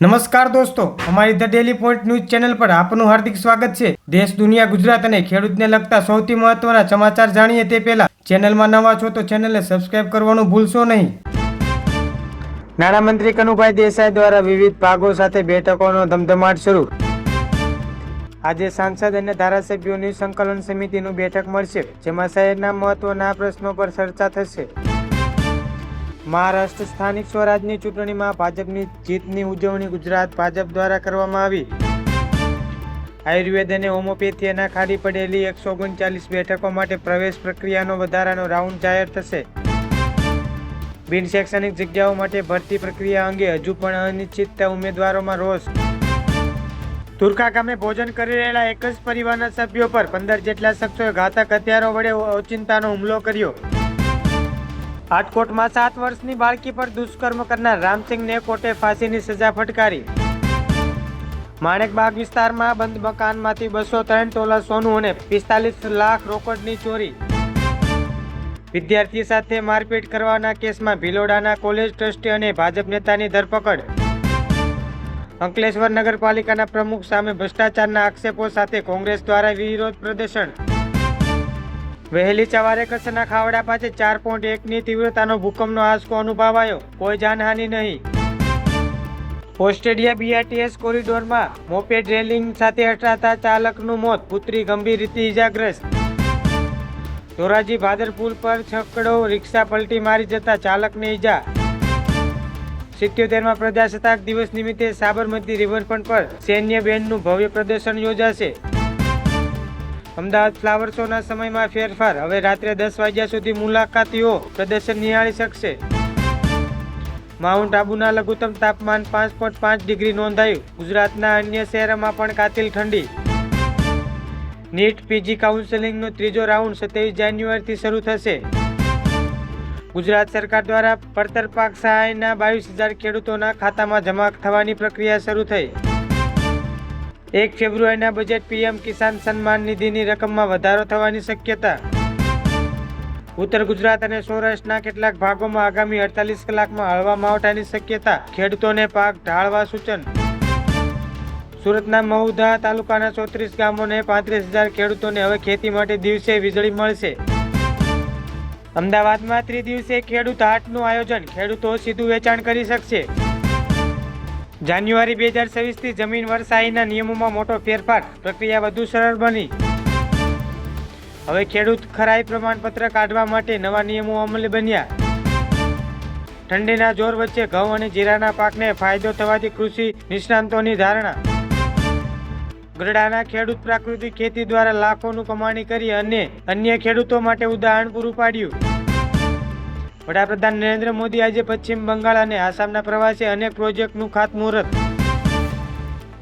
નમસ્કાર દોસ્તો, અમારી the daily point news channel પર આપનું હાર્દિક સ્વાગત છે. દેશ, દુનિયા, ગુજરાત અને ખેડૂતને લગતા સૌથી મહત્વના સમાચાર જાણીએ તે પહેલા ચેનલમાં નવા છો તો ચેનલને સબસ્ક્રાઇબ કરવાનું ભૂલશો નહીં. નાણામંત્રી કનુભાઈ દેસાઈ દ્વારા વિવિધ ભાગો સાથે બેઠકોનો ધમધમાટ શરૂ. આજે સાંસદ અને ધારાસભ્યોની સંકલન સમિતિનું બેઠક મળશે, જેમાં શહેરના મહત્વના પ્રશ્નો પર ચર્ચા થશે. મહારાષ્ટ્ર સ્થાનિક સ્વરાજની ચૂંટણીમાં ભાજપની જીતની ઉજવણી ગુજરાત ભાજપ દ્વારા કરવામાં આવી. આયુર્વેદ અને હોમિયોપેથીના ખાલી પડેલી એકસો ઓગણચાલીસ બેઠકો માટે પ્રવેશ પ્રક્રિયાનો વધારાનો રાઉન્ડ જાહેર થશે. બિન શૈક્ષણિક જગ્યાઓ માટે ભરતી પ્રક્રિયા અંગે હજુ પણ અનિશ્ચિતતા ઉમેદવારોમાં રોષ. તુરકા ગામે ભોજન કરી રહેલા એક જ પરિવારના સભ્યો પર પંદર જેટલા શખ્સોએ ઘાતક હથિયારો વડે ઓચિંતાનો હુમલો કર્યો. રાજકોટમાં સાત વર્ષની બાળકી પર દુષ્કર્મ કરનાર રામસિંહને કોર્ટે ફાંસીની સજા ફટકારી. માણેકબાગ વિસ્તારમાં બંધ મકાનમાંથી બસો ત્રણ તોલા સોનું અને પિસ્તાલીસ લાખ રોકડની ચોરી. વિદ્યાર્થી સાથે મારપીટ કરવાના કેસમાં ભિલોડાના કોલેજ ટ્રસ્ટી અને ભાજપ નેતાની ધરપકડ. અંકલેશ્વર નગરપાલિકાના પ્રમુખ સામે ભ્રષ્ટાચારના આક્ષેપો સાથે કોંગ્રેસ દ્વારા વિરોધ પ્રદર્શન. વહેલી સવારે કચ્છના ખાવડા પાસે ચાર પોઈન્ટ એકની તીવ્રતાનો ભૂકંપનો આંચકો અનુભવાયો. કોઈ જાનહાનિ નહીં. ઓસ્ટ્રેલિયા બીઆરટીએસ કોરિડોરમાં મોપેડ રેલિંગ સાથે અથડાતા ચાલકનું મોત. પુત્રી ગંભીર રીતે ઇજાગ્રસ્ત ધોરાજી ભાદર પુલ પર છકડો રિક્ષા પલટી મારી જતા ચાલકને ઈજા. સિત્યોતેરમાં પ્રજાસત્તાક દિવસ નિમિત્તે સાબરમતી રિવરફ્રન્ટ પર સૈન્ય બેન્ડનું ભવ્ય પ્રદર્શન યોજાશે. અમદાવાદ ફ્લાવર શોના સમયમાં ફેરફાર. હવે રાત્રે દસ વાગ્યા સુધી મુલાકાતીઓ પ્રદર્શન નિહાળી શકશે. માઉન્ટ આબુના લઘુત્તમ તાપમાન પાંચ પોઈન્ટ પાંચ ડિગ્રી નોંધાયું. ગુજરાતના અન્ય શહેરોમાં પણ કાતિલ ઠંડી. નીટ પીજી કાઉન્સેલિંગનો ત્રીજો રાઉન્ડ સત્યાવીસ જાન્યુઆરીથી શરૂ થશે. ગુજરાત સરકાર દ્વારા પડતર પાક સહાયના બાવીસ હજાર ખેડૂતોના ખાતામાં જમા થવાની પ્રક્રિયા શરૂ થઈ. એક ફેબ્રુઆરીના બજેટ પીએમ કિસાન સન્માન નિધિની રકમમાં વધારો થવાની શક્યતા. ઉત્તર ગુજરાત અને સૌરાષ્ટ્રના કેટલાક ભાગોમાં આગામી અડતાલીસ કલાકમાં હળવા માવઠાની શક્યતા, ખેડૂતોને પાક ઢાળવા સૂચન. સુરતના મહુધા તાલુકાના ચોત્રીસ ગામોને પાંત્રીસ હજાર ખેડૂતોને હવે ખેતી માટે દિવસે વીજળી મળશે. અમદાવાદમાં ત્રિદિવસીય ખેડૂત હાટનું આયોજન, ખેડૂતો સીધું વેચાણ કરી શકશે. જાન્યુઆરી બે હજાર છવ્વીસથી જમીન વરસાઈના નિયમોમાં મોટો ફેરફાર, પ્રક્રિયા વધુ સરળ બની. હવે ખેડૂત ખરાઈ પ્રમાણપત્ર કાઢવા માટે નવા નિયમો અમલી બન્યા. ઠંડીના જોર વચ્ચે ઘઉં અને જીરાના પાકને ફાયદો થવાથી કૃષિ નિષ્ણાંતોની ધારણા. ગરડાના ખેડૂત પ્રાકૃતિક ખેતી દ્વારા લાખોનું કમાણી કરી અને અન્ય ખેડૂતો માટે ઉદાહરણ પૂરું પાડ્યું. વડાપ્રધાન નરેન્દ્ર મોદી આજે પશ્ચિમ બંગાળ અને આસામના પ્રવાસે અનેક પ્રોજેક્ટનું ખાતમુહૂર્ત.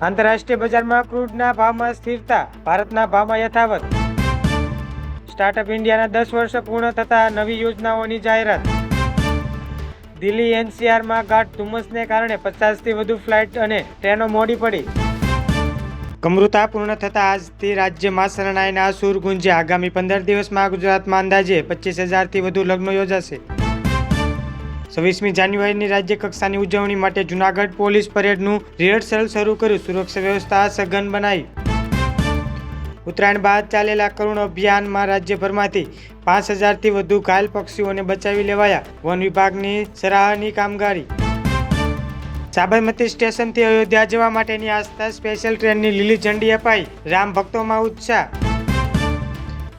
આંતરરાષ્ટ્રીય બજારમાં ક્રૂડના ભાવમાં સ્થિરતા, ભારતના ભાવમાં યથાવત. સ્ટાર્ટઅપ ઇન્ડિયાના દસ વર્ષ પૂર્ણ થતા નવી યોજનાઓની જાહેરાત. દિલ્હી એનસીઆરમાં ગાઢ ધુમ્મસને કારણે પચાસથી વધુ ફ્લાઇટ અને ટ્રેનો મોડી પડી. કમૃતા પૂર્ણ થતા આજથી રાજ્યમાં શરણાઈના સૂર ગુંજે આગામી પંદર દિવસમાં ગુજરાતમાં અંદાજે પચીસ હજારથી વધુ લગ્નો યોજાશે. છવ્વીસમી જાન્યુઆરીની રાજ્ય કક્ષાની ઉજવણી માટે જુનાગઢ પોલીસ પરેડનું રિહર્સલ શરૂ કર્યું. સુરક્ષા વ્યવસ્થા સઘન બનાવી ઉત્તરાયણ બાદ ચાલેલા કરુણ અભિયાનમાં રાજ્યભરમાંથી પાંચ હજારથી વધુ ઘાયલ પક્ષીઓને બચાવી લેવાયા. વન વિભાગની સરાહની કામગીરી. સાબરમતી સ્ટેશનથી અયોધ્યા જવા માટેની આસ્થા સ્પેશિયલ ટ્રેનની લીલી ઝંડી અપાઈ. રામ ભક્તોમાં ઉત્સાહ.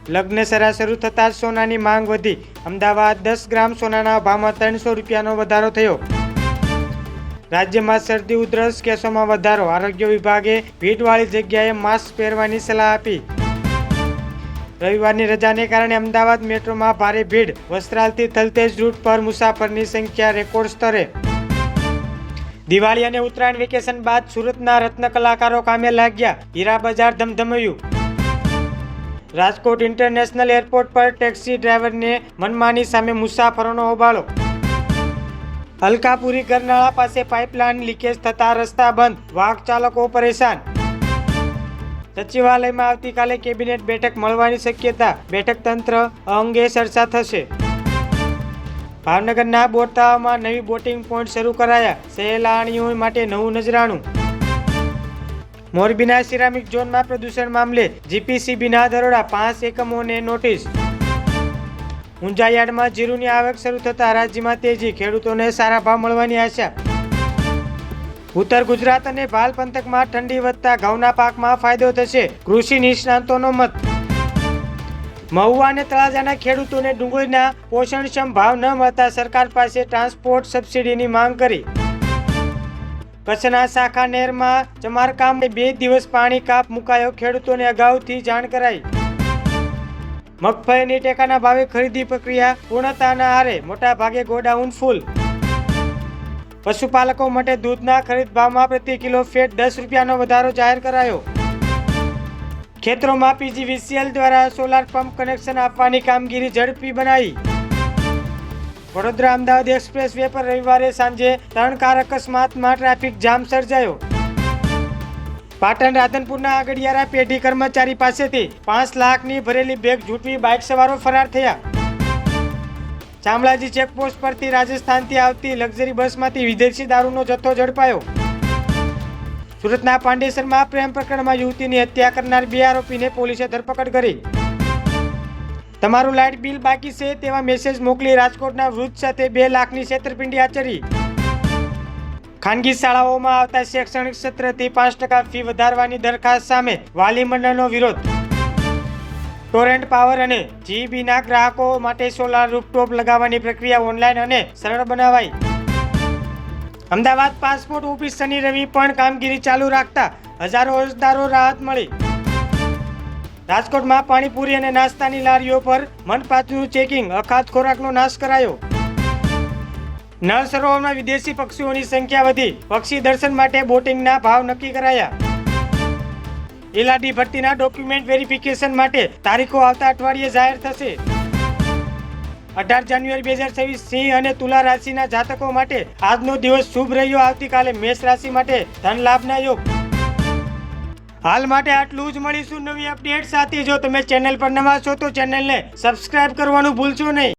લગ્ન સરા શરૂ થતાં જ સોનાની માંગ વધી. અમદાવાદ દસ ગ્રામ સોનાના ભાવમાં ત્રણસો રૂપિયાનો વધારો થયો. રાજ્યમાં શરદી, ઉધરસ કેસોમાં વધારો. આરોગ્ય વિભાગે ભીડવાળી જગ્યાએ માસ્ક પહેરવાની સલાહ આપી. રવિવારની રજાને કારણે અમદાવાદ મેટ્રોમાં ભારે ભીડ. વસ્ત્રાલથી થલતેજ રૂટ પર મુસાફરની સંખ્યા રેકોર્ડ સ્તરે. દિવાળી અને ઉત્તરાયણ વેકેશન બાદ સુરતના રત્ન કલાકારો કામે લાગ્યા. હીરા બજાર ધમધમયું. રાજકોટ ઇન્ટરનેશનલ એરપોર્ટ પર ટેક્સી ડ્રાઈવરને મનમાની સામે મુસાફરોનો હોબાળો. હલકાપુરી ગરનાળા પાસે પાઇપલાઇન લીકેજ થતા રસ્તા બંધ. વાહક ચાલકો પરેશાન. સચિવાલયમાં આવતીકાલે કેબિનેટ બેઠક મળવાની શક્યતા. બેઠક તંત્ર અંગે ચર્ચા થશે. ભાવનગરના બોરતાવામાં નવી બોટિંગ પોઈન્ટ શરૂ કરાયા. સહેલાણીઓ માટે નવું નજરાણું. મોરબીના સિરામિક ઝોનમાં પ્રદૂષણ મામલે જીપીસીબીના દરોડા પાંચ એકમોને નોટિસ. ઊંઝા યાર્ડમાં જીરુની આવક શરૂ થતાં રાજ્યમાં તેજી, ખેડૂતોને સારા ભાવ મળવાની આશા. ઉત્તર ગુજરાત અને ભાલ પંથકમાં ઠંડી વધતા ઘઉંના પાકમાં ફાયદો થશે, કૃષિ નિષ્ણાંતોનો મત. મહુવા અને તળાજાના ખેડૂતોને ડુંગળીના પોષણક્ષમ ભાવ ન મળતા સરકાર પાસે ટ્રાન્સપોર્ટ સબસિડીની માંગ કરી. કચ્છના શાખા નહેરમાં ચમારકામ બે દિવસ પાણી કાપ મુકાયો. ખેડૂતોને અગાઉથી જાણ કરાઈ. મગફળીની ટેકાના ભાવે ખરીદી પ્રક્રિયા પૂર્ણતાના આરે મોટા ભાગે ગોડાઉન ફૂલ. પશુપાલકો માટે દૂધના ખરીદ ભાવમાં પ્રતિ કિલો ફેટ દસ રૂપિયાનો વધારો જાહેર કરાયો. ખેતરોમાં પીજીવીસીએલ દ્વારા સોલાર પંપ કનેક્શન આપવાની કામગીરી ઝડપી બનાવી વડોદરા અમદાવાદ એક્સપ્રેસ વે પર રવિવારે સાંજે ત્રણ કાર અકસ્માતમાં ટ્રાફિક જામ સર્જાયો. પાટણ રાધનપુરના આગડિયારા પેઢી કર્મચારી પાસેથી પાંચ લાખની ભરેલી બેગ ઝૂંટવી બાઇક સવારો ફરાર થયા. ચામળાજી ચેકપોસ્ટ પરથી રાજસ્થાનથી આવતી લક્ઝરી બસમાંથી વિદેશી દારૂનો જથ્થો ઝડપાયો. સુરતના પાંડેસરમાં પ્રેમ પ્રકરણમાં યુવતીની હત્યા કરનાર બે આરોપીને પોલીસે ધરપકડ કરી. તમારું લાઇટ બિલ બાકી છે તેવા મેસેજ મોકલી રાજકોટના વૃદ્ધ સાથે બે લાખની છેતરપિંડી આચરી. ખાનગી શાળાઓમાં આવતા શૈક્ષણિક સત્રથી પાંચ ટકા ફી વધારવાની દરખાસ્ત સામે વાલી મંડળનો વિરોધ. ટોરેન્ટ પાવર અને જીબીના ગ્રાહકો માટે સોલાર રૂફટોપ લગાવવાની પ્રક્રિયા ઓનલાઈન અને સરળ બનાવાઈ. અમદાવાદ પાસપોર્ટ ઓફિસ શનિ રવિ પણ કામગીરી ચાલુ રાખતા હજારો અરજદારો રાહત મળી. રાજકોટમાં પાણીપુરી અને નાસ્તાની લારીઓ પર મનપાતનું ચેકિંગ, અખાત ખોરાકનો નાશ કરાયો. નળ સરોવરમાં વિદેશી પક્ષીઓની સંખ્યા વધી. પક્ષી દર્શન માટે બોટિંગના ભાવ નક્કી કરાયા. એલઆરડી ભરતીના ડોક્યુમેન્ટ વેરિફિકેશન માટે તારીખો આવતા અઠવાડિયે જાહેર થશે. અઢાર જાન્યુઆરી બે હજાર છવ્વીસ સિંહ અને તુલા રાશિના જાતકો માટે આજનો દિવસ શુભ રહ્યો. આવતીકાલે મેષ રાશિ માટે ધન લાભના યોગ. હાલ માટે આટલું જ મળીશું નવી અપડેટ સાથે. જો તમે ચેનલ પર નવા છો તો ચેનલને સબસ્ક્રાઇબ કરવાનું ભૂલશો નહીં.